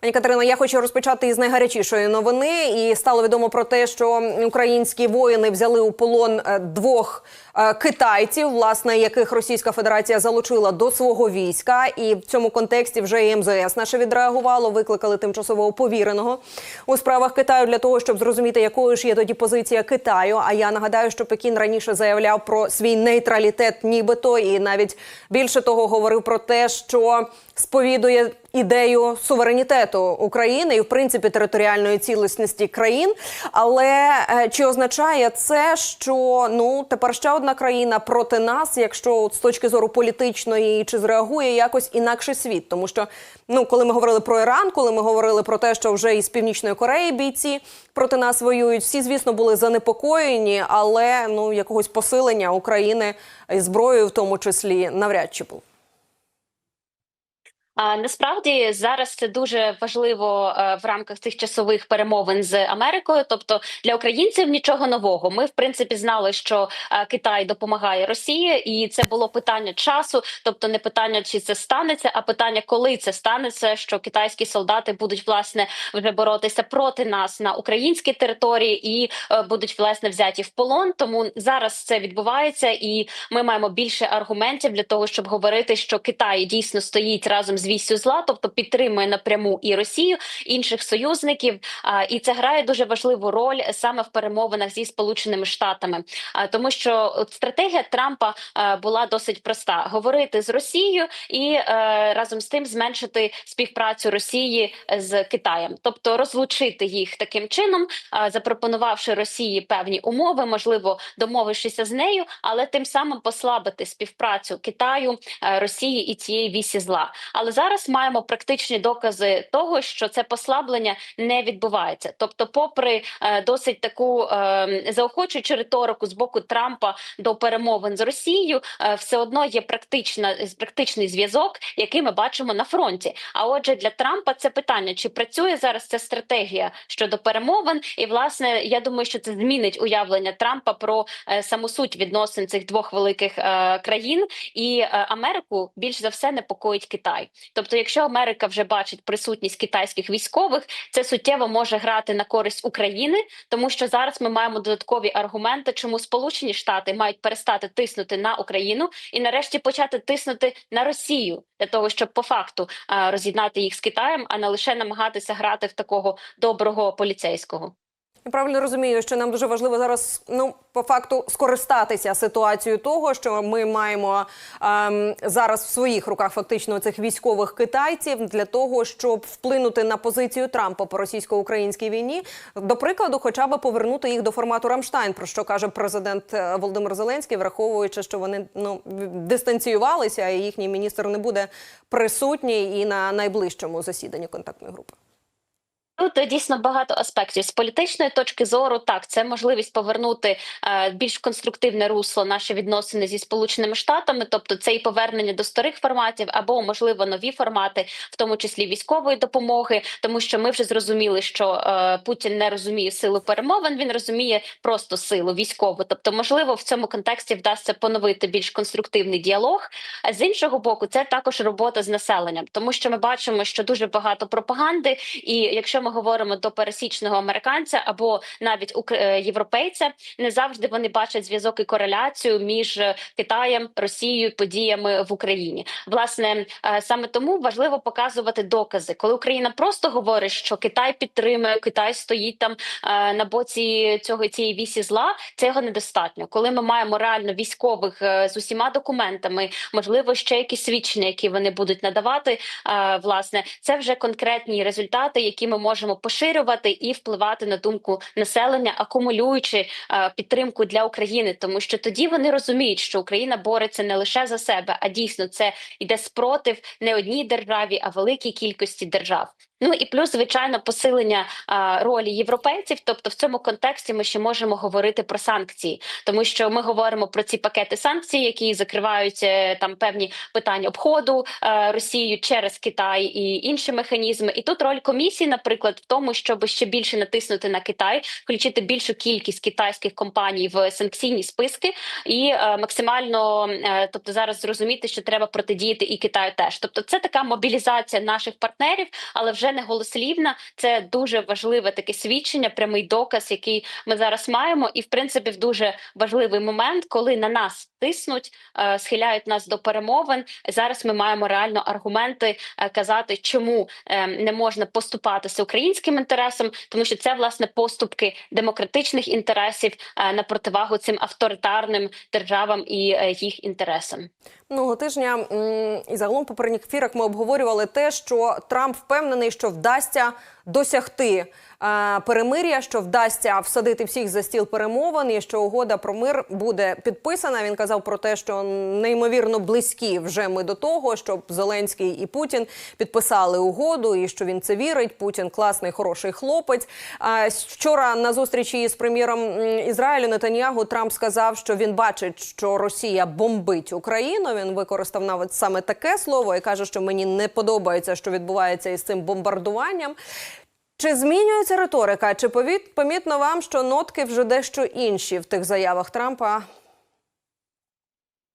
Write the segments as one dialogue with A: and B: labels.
A: Пані Катерина, я хочу розпочати із найгарячішої новини. І стало відомо про те, що українські воїни взяли у полон е, двох китайців, власне, яких Російська Федерація залучила до свого війська. І в цьому контексті вже і МЗС наше відреагувало, викликали тимчасового повіреного у справах Китаю для того, щоб зрозуміти, якою ж є тоді позиція Китаю. А я нагадаю, що Пекін раніше заявляв про свій нейтралітет, нібито, і навіть більше того говорив про те, що сповідує ідею суверенітету України і, в принципі, територіальної цілісності країн. Але е, чи означає це, що ну тепер ще одна країна проти нас, якщо от з точки зору політичної, чи зреагує якось інакший світ? Тому що ну, коли ми говорили про Іран, коли ми говорили про те, що вже із північної Кореї бійці проти нас воюють, всі, звісно, були занепокоєні, але ну якогось посилення України зброєю, в тому числі, навряд чи було.
B: Насправді зараз це дуже важливо е, в рамках цих часових перемовин з Америкою. Тобто для українців нічого нового. Ми в принципі знали, що е, Китай допомагає Росії, і це було питання часу. Тобто, не питання, чи це станеться, а питання, коли це станеться. Що китайські солдати будуть власне вже боротися проти нас на українській території і е, будуть власне взяті в полон. Тому зараз це відбувається, і ми маємо більше аргументів для того, щоб говорити, що Китай дійсно стоїть разом з вісю зла, тобто підтримує напряму і Росію, інших союзників. І це грає дуже важливу роль саме в перемовинах зі сполученими штатами, тому що стратегія Трампа була досить проста: говорити з Росією і е, разом з тим зменшити співпрацю Росії з Китаєм, тобто розлучити їх таким чином, запропонувавши Росії певні умови, можливо, домовившися з нею, але тим самим послабити співпрацю Китаю, е, Росії і цієї вісі зла. Але зараз маємо практичні докази того, що це послаблення не відбувається. Тобто, попри е, досить таку е, заохочуючу риторику з боку Трампа до перемовин з Росією, е, все одно є практична практичний зв'язок, який ми бачимо на фронті. А отже, для Трампа це питання: чи працює зараз ця стратегія щодо перемовин? І власне я думаю, що це змінить уявлення Трампа про е, саму суть відносин цих двох великих е, країн, і е, Америку більш за все непокоїть Китай. Тобто, якщо Америка вже бачить присутність китайських військових, це суттєво може грати на користь України, тому що зараз ми маємо додаткові аргументи, чому Сполучені Штати мають перестати тиснути на Україну і нарешті почати тиснути на Росію для того, щоб по факту роз'єднати їх з Китаєм, а не лише намагатися грати в такого доброго поліцейського.
A: Я правильно розумію, що нам дуже важливо зараз, ну по факту, скористатися ситуацією того, що ми маємо ем, зараз в своїх руках фактично цих військових китайців для того, щоб вплинути на позицію Трампа по російсько-українській війні. До прикладу, хоча б повернути їх до формату Рамштайн, про що каже президент е, Володимир Зеленський, враховуючи, що вони ну дистанціювалися, і їхній міністр не буде присутній і на найближчому засіданні контактної групи.
B: Тут дійсно багато аспектів з політичної точки зору. Так, це можливість повернути е, більш конструктивне русло наші відносини зі сполученими штатами, тобто це і повернення до старих форматів, або можливо нові формати, в тому числі військової допомоги, тому що ми вже зрозуміли, що е, Путін не розуміє силу перемовин, він розуміє просто силу військову. Тобто, можливо, в цьому контексті вдасться поновити більш конструктивний діалог. А з іншого боку, це також робота з населенням, тому що ми бачимо, що дуже багато пропаганди, і якщо ми говоримо до пересічного американця або навіть е, європейця, не завжди вони бачать зв'язок і кореляцію між е, Китаєм, Росією, подіями в Україні. Власне, е, саме тому важливо показувати докази, коли Україна просто говорить, що Китай підтримує, Китай стоїть там на боці цього цієї вісі зла. Цього недостатньо. Коли ми маємо реально військових з усіма документами, можливо, ще якісь свідчення, які вони будуть надавати. Власне, це вже конкретні результати, які ми можемо можемо поширювати і впливати на думку населення, акумулюючи е, підтримку для України, тому що тоді вони розуміють, що Україна бореться не лише за себе, а дійсно це йде спротив не одній державі, а великій кількості держав. Ну і плюс, звичайно, посилення а, ролі європейців. Тобто, в цьому контексті ми ще можемо говорити про санкції, тому що ми говоримо про ці пакети санкцій, які закривають е, там певні питання обходу а, Росією через Китай і інші механізми. І тут роль комісії, наприклад, в тому, щоб ще більше натиснути на Китай, включити більшу кількість китайських компаній в санкційні списки, і а, максимально, а, тобто зараз зрозуміти, що треба протидіяти і Китаю теж. Тобто, це така мобілізація наших партнерів, але вже не голослівна. Це дуже важливе таке свідчення, прямий доказ, який ми зараз маємо, і в принципі в дуже важливий момент, коли на нас тиснуть, е, схиляють нас до перемовин. Зараз ми маємо реально аргументи е, казати, чому е, не можна поступатися українським інтересам, тому що це власне поступки демократичних інтересів на противагу цим авторитарним державам і їх інтересам.
A: Минулого тижня і загалом попередніх ефірах ми обговорювали те, що Трамп впевнений, що вдасться досягти е, перемир'я, що вдасться всадити всіх за стіл перемовин, і що угода про мир буде підписана. Він казав про те, що неймовірно близькі вже ми до того, щоб Зеленський і Путін підписали угоду, і що він це вірить. Путін класний, хороший хлопець. А вчора на зустрічі з прем'єром Ізраїлю Нетаньягу Трамп сказав, що він бачить, що Росія бомбить Україну. Він використав навіть саме таке слово і каже, що мені не подобається, що відбувається із цим бомбардуванням. Чи змінюється риторика? Чи помітно вам, що нотки вже дещо інші в тих заявах Трампа?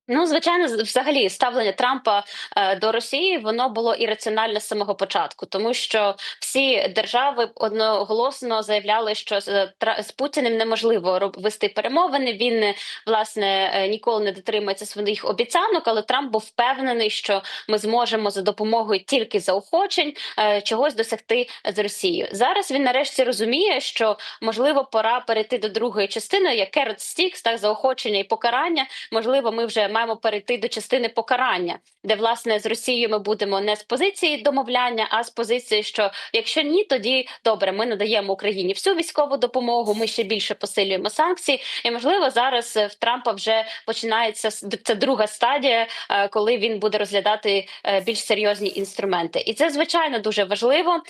B: Ну, звичайно, взагалі ставлення Трампа е, до Росії воно було ірраціональне з самого початку, тому що всі держави одноголосно заявляли, що з, з Путіним неможливо вести перемовини. Він власне е, ніколи не дотримується своїх обіцянок, але Трамп був впевнений, що ми зможемо за допомогою тільки заохочень е, чогось досягти з Росією. Зараз він нарешті розуміє, що можливо пора перейти до другої частини, як carrot sticks, так заохочення і покарання. Можливо, ми вже маємо перейти до частини покарання, де власне з Росією ми будемо не з позиції домовляння, а з позиції, що якщо ні, тоді добре, ми надаємо Україні всю військову допомогу. Ми ще більше посилюємо санкції. І можливо, зараз е, в Трампа вже починається це друга стадія, е, коли він буде розглядати е, більш серйозні інструменти. І це звичайно дуже важливо.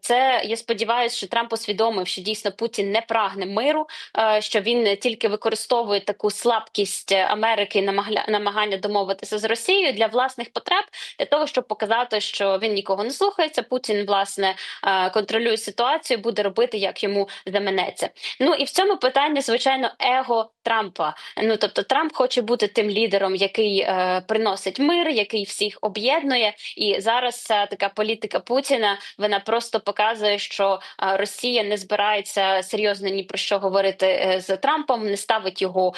B: Це я сподіваюся, що Трамп усвідомив, що дійсно Путін не прагне миру, що він тільки використовує таку слабкість Америки намагання домовитися з Росією для власних потреб, для того, щоб показати, що він нікого не слухається. Путін власне е, контролює ситуацію, буде робити як йому заманеться. Ну і в цьому питанні, звичайно, его Трампа. Ну тобто, Трамп хоче бути тим лідером, який е, приносить мир, який всіх об'єднує. І зараз ця така політика Путіна вона просто показує, що е, Росія не збирається серйозно ні про що говорити е, з Трампом, не ставить його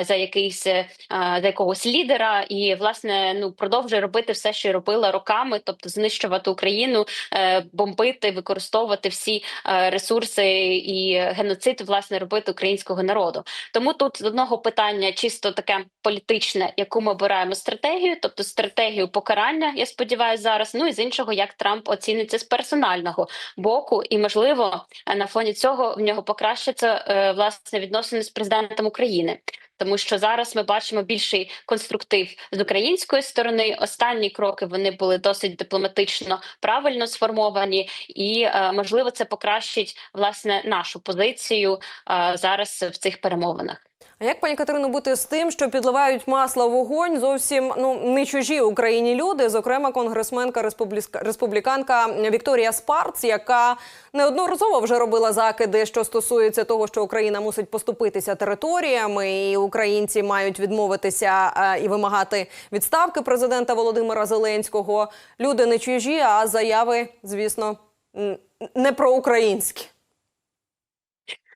B: е, за якийсь е, за якогось лідера, і власне ну продовжує робити все, що робила роками, тобто знищувати Україну, е, бомбити, використовувати всі е, ресурси і геноцид, власне, робити українського народу. Тому тут з одного питання чисто таке політичне, яку ми обираємо стратегію, тобто стратегію покарання. Я сподіваюся, зараз. Ну і з іншого, як Трамп оціниться з персонального боку, і можливо на фоні цього в нього покращаться е, власне відносини з президентом України. Тому що зараз ми бачимо більший конструктив з української сторони. Останні кроки вони були досить дипломатично правильно сформовані, і е, можливо це покращить власне нашу позицію е, зараз в цих перемовинах.
A: А як пані Катерино бути з тим, що підливають масло в вогонь зовсім ну не чужі Україні люди, зокрема конгресменка республіканка Вікторія Спарц, яка неодноразово вже робила закиди, що стосується того, що Україна мусить поступитися територіями, і українці мають відмовитися е, і вимагати відставки президента Володимира Зеленського. Люди не чужі, а заяви, звісно, не проукраїнські.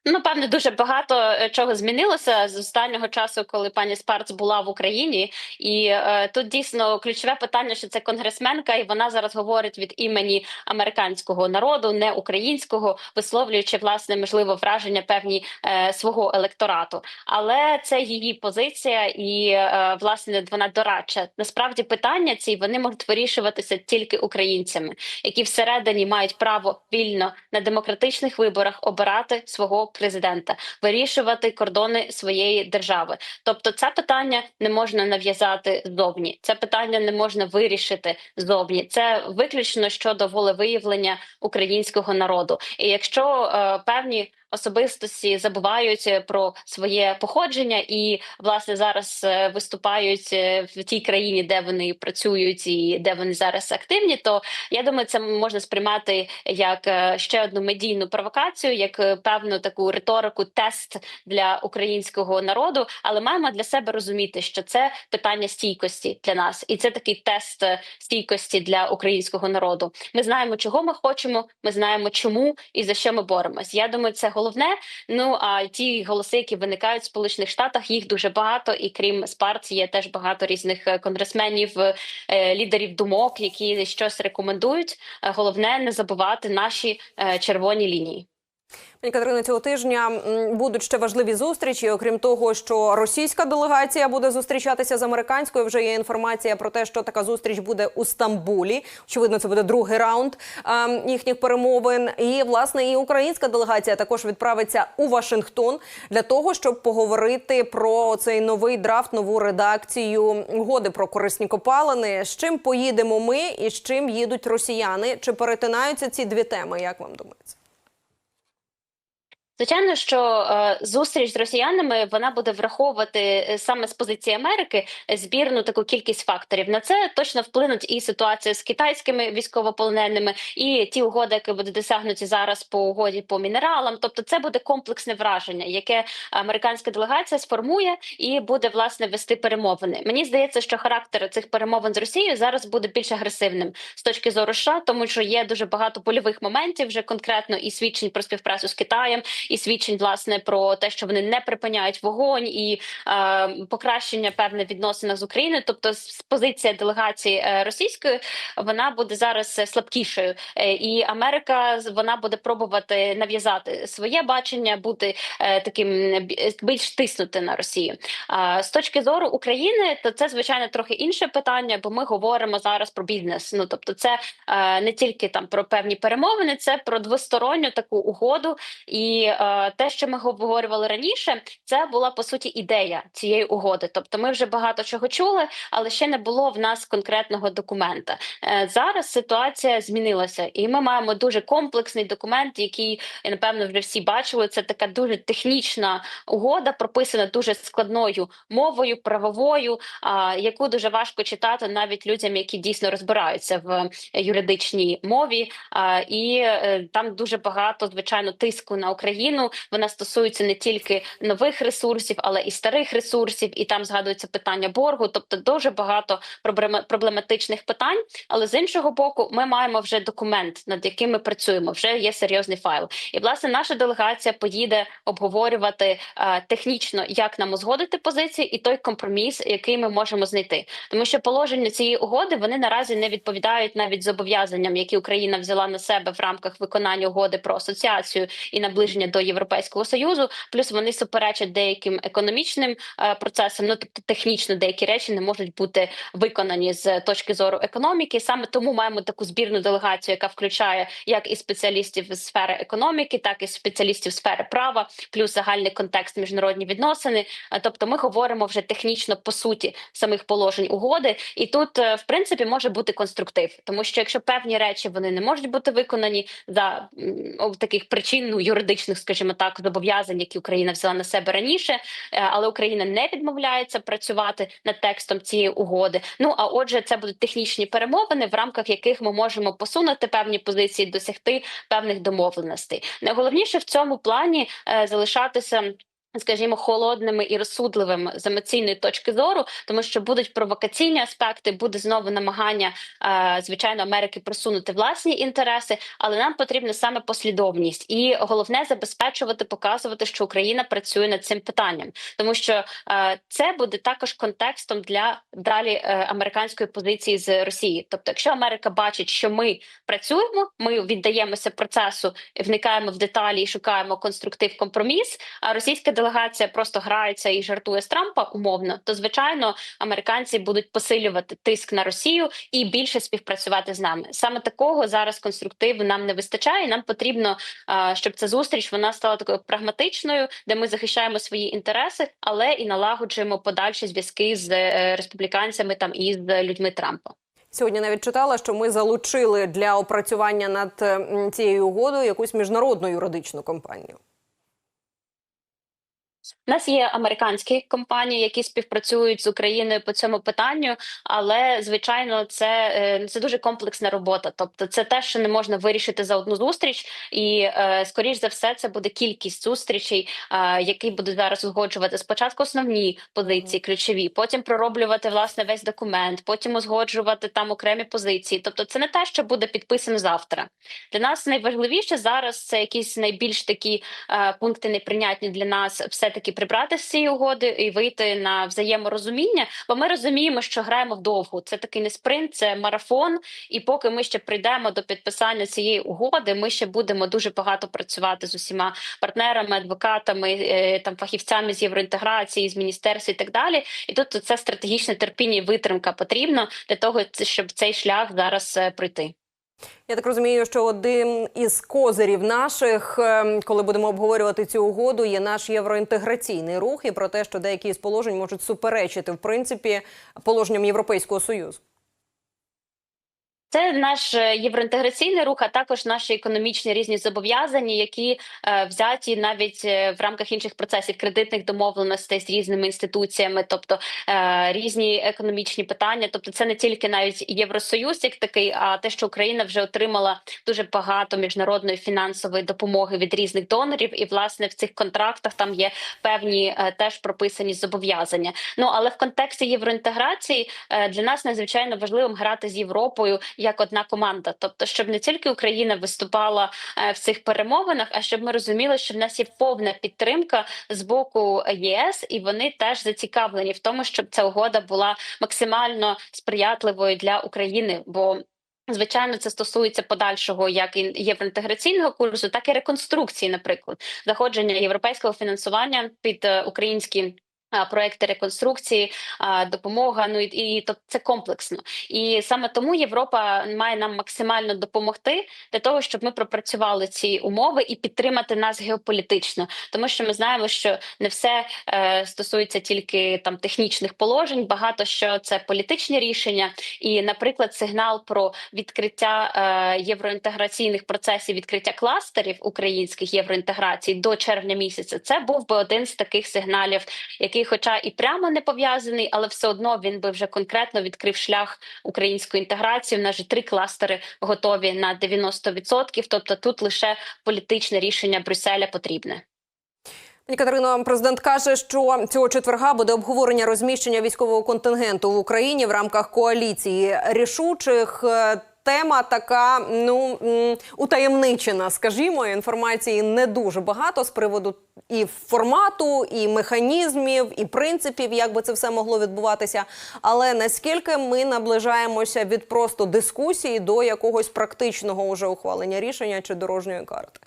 B: Ну, певне, дуже багато е, чого змінилося з останнього часу, коли пані Спарц була в Україні, і е, тут дійсно ключове питання, що це конгресменка, і вона зараз говорить від імені американського народу, не українського, висловлюючи власне можливо враження певні е, свого електорату. Але це її позиція, і е, власне вона дорадча. Насправді питання ці вони можуть вирішуватися тільки українцями, які всередині мають право вільно на демократичних виборах обирати свого президента, вирішувати кордони своєї держави. Тобто, це питання не можна нав'язати ззовні. Це питання не можна вирішити ззовні. Це виключно щодо волевиявлення українського народу. І якщо е, певні особистості забувають е, про своє походження і власне зараз е, виступають е, в тій країні, де вони працюють і де вони зараз активні. То я думаю, це можна сприймати як ще одну медійну провокацію, як певну таку риторику, тест для українського народу. Але маємо для себе розуміти, що це питання стійкості для нас, і це такий тест стійкості для українського народу. Ми знаємо, чого ми хочемо. Ми знаємо, чому і за що ми боремось. Я думаю, це головне. Ну а ті голоси, які виникають в Сполучених Штатах, їх дуже багато. І крім Спарц, є теж багато різних е, конгресменів, е, лідерів думок, які щось рекомендують. Е, Головне не забувати наші червоні лінії.
A: Пані Катерино, цього тижня будуть ще важливі зустрічі. Окрім того, що російська делегація буде зустрічатися з американською. Вже є інформація про те, що така зустріч буде у Стамбулі. Очевидно, це буде другий раунд ем, їхніх перемовин. І власне і українська делегація також відправиться у Вашингтон для того, щоб поговорити про цей новий драфт, нову редакцію угоди про корисні копалини. З чим поїдемо ми і з чим їдуть росіяни? Чи перетинаються ці дві теми? Як вам думається?
B: Звичайно, що е, зустріч з росіянами вона буде враховувати е, саме з позиції Америки е, збірну таку кількість факторів. На це точно вплинуть і ситуація з китайськими військовополоненими, і ті угоди, які будуть досягнуті зараз по угоді по мінералам. Тобто, це буде комплексне враження, яке американська делегація сформує і буде власне вести перемовини. Мені здається, що характер цих перемовин з Росією зараз буде більш агресивним з точки зору США, тому що є дуже багато польових моментів, вже конкретно і свідчень про співпрацю з Китаєм і свідчень власне про те, що вони не припиняють вогонь і е, покращення певне відносинах з Україною. Тобто, з позиція делегації е, російської вона буде зараз е, слабкішою, Е, і Америка вона буде пробувати нав'язати своє бачення, бути е, таким е, більш тиснути на Росію. А з точки зору України, то це звичайно трохи інше питання, бо ми говоримо зараз про бізнес. Ну тобто, це е, не тільки там про певні перемовини, це про двосторонню таку угоду. І е, те, що ми обговорювали раніше, це була по суті ідея цієї угоди. Тобто, ми вже багато чого чули, але ще не було в нас конкретного документа. Е, зараз ситуація змінилася, і ми маємо дуже комплексний документ, який напевно вже всі бачили. Це така дуже технічна угода, прописана дуже складною мовою, правовою, яку дуже важко читати навіть людям, які дійсно розбираються в юридичній мові. І е, там дуже багато звичайно тиску на Україну. Вона стосується не тільки нових ресурсів, але і старих ресурсів. І там згадується питання боргу. Тобто дуже багато проблема- проблематичних питань. Але з іншого боку, ми маємо вже документ, над яким ми працюємо. Вже є серйозний файл. І власне наша делегація поїде обговорювати е, технічно, як нам узгодити позиції, і той компроміс, який ми можемо знайти, тому що положення цієї угоди вони наразі не відповідають навіть зобов'язанням, які Україна взяла на себе в рамках виконання угоди про асоціацію і наближення до Європейського союзу. Плюс вони суперечать деяким економічним е, процесам. Ну тобто технічно деякі речі не можуть бути виконані з точки зору економіки. Саме тому маємо таку збірну делегацію, яка включає як і спеціалістів з сфери економіки, так і спеціалістів сфери права, плюс загальний контекст міжнародні відносини. Е, Тобто, ми говоримо вже технічно по суті самих положень угоди, і тут е, в принципі може бути конструктив, тому що якщо певні речі вони не можуть бути виконані за таких причин ну, юридичних, скажімо так, зобов'язань, які Україна взяла на себе раніше, е, але Україна не відмовляється працювати над текстом цієї угоди. Ну а отже, це будуть технічні перемовини, в рамках яких ми можемо посунути певні позиції, досягти певних домовленостей. Найголовніше в цьому плані е, залишатися. Скажімо, холодними і розсудливими з емоційної точки зору, тому що будуть провокаційні аспекти, буде знову намагання е, звичайно Америки просунути власні інтереси, але нам потрібна саме послідовність, і головне забезпечувати, показувати, що Україна працює над цим питанням, тому що е, це буде також контекстом для далі е, американської позиції з Росії. Тобто, якщо Америка бачить, що ми працюємо, ми віддаємося процесу, вникаємо в деталі і шукаємо конструктив компроміс. А російська делегація просто грається і жартує з Трампа умовно, то звичайно американці будуть посилювати тиск на Росію і більше співпрацювати з нами. Саме такого зараз конструктиву нам не вистачає. Нам потрібно, щоб ця зустріч вона стала такою прагматичною, де ми захищаємо свої інтереси, але і налагоджуємо подальші зв'язки з е, республіканцями там і з людьми Трампа.
A: Сьогодні навіть читала, що ми залучили для опрацювання над цією угодою якусь міжнародну юридичну компанію.
B: У нас є американські компанії, які співпрацюють з Україною по цьому питанню, але звичайно, це, е, це дуже комплексна робота. Тобто, це те, що не можна вирішити за одну зустріч, і е, скоріш за все, це буде кількість зустрічей, е, які будуть зараз узгоджувати спочатку основні позиції, ключові, потім пророблювати власне весь документ, потім узгоджувати там окремі позиції. Тобто, це не те, що буде підписано завтра. Для нас найважливіше зараз це якісь найбільш такі пункти неприйнятні для нас, все таки прибрати з цієї угоди і вийти на взаєморозуміння. Бо ми розуміємо, що граємо вдовго. Це такий не спринт, це марафон. І поки ми ще прийдемо до підписання цієї угоди, ми ще будемо дуже багато працювати з усіма партнерами, адвокатами, е, там фахівцями з євроінтеграції, з міністерств і так далі. І тут це стратегічне терпіння і витримка потрібно для того, щоб цей шлях зараз е, пройти.
A: Я так розумію, що один із козирів наших, ем, коли будемо обговорювати цю угоду, є наш євроінтеграційний рух і про те, що деякі з положень можуть суперечити в принципі положенням Європейського союзу.
B: Це наш е, євроінтеграційний рух, а також наші економічні різні зобов'язання, які е, взяті навіть е, в рамках інших процесів кредитних домовленостей з різними інституціями, тобто е, різні економічні питання. Тобто, це не тільки навіть Євросоюз, як такий, а те, що Україна вже отримала дуже багато міжнародної фінансової допомоги від різних донорів, і власне в цих контрактах там є певні е, теж прописані зобов'язання. Ну але в контексті євроінтеграції е, для нас надзвичайно важливим грати з Європою як одна команда, тобто, щоб не тільки Україна виступала е, в цих перемовинах, а щоб ми розуміли, що в нас є повна підтримка з боку ЄС, і вони теж зацікавлені в тому, щоб ця угода була максимально сприятливою для України. бо Звичайно, це стосується подальшого як євроінтеграційного курсу, так і реконструкції, наприклад, заходження європейського фінансування під е, українські Проекти реконструкції, допомога. Ну і, то це комплексно, і саме тому Європа має нам максимально допомогти для того, щоб ми пропрацювали ці умови і підтримати нас геополітично, тому що ми знаємо, що не все е, стосується тільки там технічних положень. Багато що це політичні рішення, і, наприклад, сигнал про відкриття е, євроінтеграційних процесів, відкриття кластерів українських євроінтеграцій до червня місяця. Це був би один з таких сигналів, який, хоча і прямо не пов'язаний, але все одно він би вже конкретно відкрив шлях української інтеграції. У нас же три кластери готові на 90%, Тобто тут лише політичне рішення Брюсселя потрібне.
A: Пані Катерино, президент каже, що цього четверга буде обговорення розміщення військового контингенту в Україні в рамках коаліції рішучих. Тема така ну утаємничена, скажімо, інформації не дуже багато з приводу і формату, і механізмів, і принципів, як би це все могло відбуватися. Але наскільки ми наближаємося від просто дискусії до якогось практичного уже ухвалення рішення чи дорожньої карти?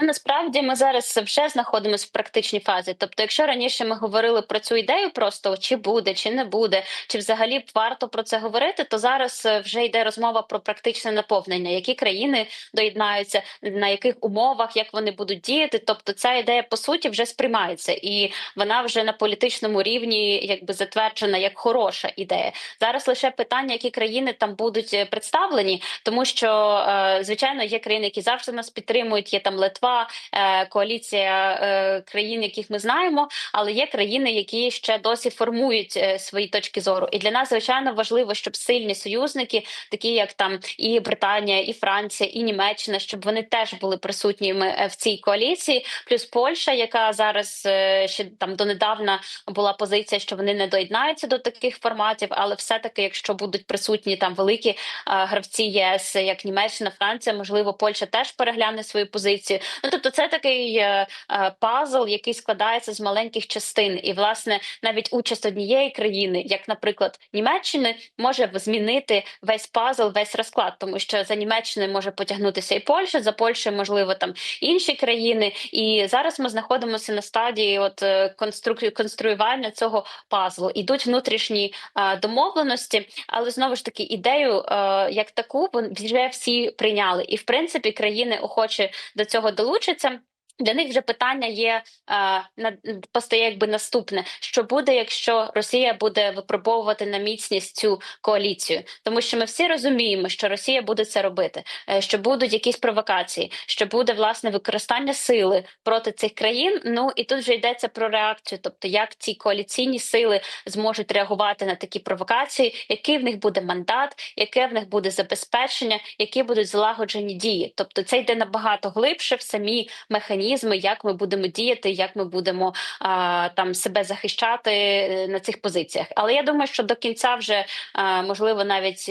B: Насправді ми зараз вже знаходимося в практичній фазі. Тобто, якщо раніше ми говорили про цю ідею, просто чи буде, чи не буде, чи взагалі варто про це говорити, то зараз е, вже йде розмова про практичне наповнення, які країни доєднаються, на яких умовах, як вони будуть діяти. Тобто, ця ідея по суті вже сприймається, і вона вже на політичному рівні якби затверджена як хороша ідея. Зараз лише питання, які країни там будуть е, представлені, тому що е, звичайно є країни, які завжди нас підтримують. Є там Литва. Е, коаліція е, країн, яких ми знаємо, але є країни, які ще досі формують е, свої точки зору. І для нас звичайно важливо, щоб сильні союзники, такі як там і Британія, і Франція, і Німеччина, щоб вони теж були присутніми в цій коаліції. Плюс Польща, яка зараз ще там донедавна була позиція, що вони не доєднаються до таких форматів, але все-таки, якщо будуть присутні там великі гравці ЄС, як Німеччина, Франція, можливо, Польща теж перегляне свою позицію. Ну тобто, це такий е, е, пазл, який складається з маленьких частин, і власне навіть участь однієї країни, як, наприклад, Німеччини, може змінити весь пазл, весь розклад, тому що за Німеччиною може потягнутися і Польща, за Польщею, можливо, там інші країни. І зараз ми знаходимося на стадії от е, конструювання цього пазлу. Ідуть внутрішні е, домовленості, але знову ж таки ідею е, як таку вже всі прийняли, і в принципі країни охочі до цього долучаться. Для них вже питання є е, на постає якби наступне: що буде, якщо Росія буде випробовувати на міцність цю коаліцію, тому що ми всі розуміємо, що Росія буде це робити, е, що будуть якісь провокації, що буде власне використання сили проти цих країн. Ну і тут вже йдеться про реакцію, тобто як ці коаліційні сили зможуть реагувати на такі провокації, який в них буде мандат, яке в них буде забезпечення, які будуть злагоджені дії. Тобто це йде набагато глибше в самі механізми, як ми будемо діяти, як ми будемо а, там себе захищати е, на цих позиціях. Але я думаю, що до кінця вже а, можливо навіть.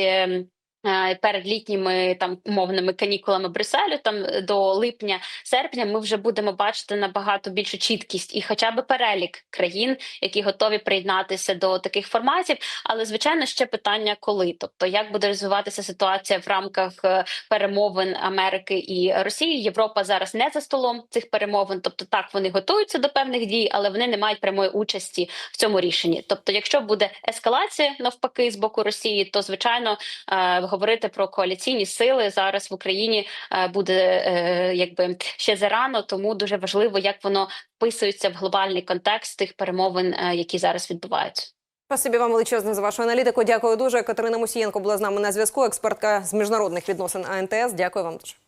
B: Е, Перед літніми там умовними канікулами Брюсселю, там е, до липня-серпня, ми вже будемо бачити набагато більшу чіткість і, хоча б перелік країн, які готові приєднатися до таких форматів. Але звичайно, ще питання, коли, тобто як буде розвиватися ситуація в рамках е, перемовин Америки і Росії. Європа зараз не за столом цих перемовин. Тобто, так вони готуються до певних дій, але вони не мають прямої участі в цьому рішенні. Тобто, якщо буде ескалація навпаки з боку Росії, то звичайно говорити про коаліційні сили зараз в Україні е, буде е, якби ще зарано, тому дуже важливо, як воно вписується в глобальний контекст тих перемовин, е, які зараз відбуваються.
A: Спасибі вам величезне за вашу аналітику. Дякую дуже. Катерина Мусієнко була з нами на зв'язку. Експертка з міжнародних відносин АНТС. Дякую вам дуже.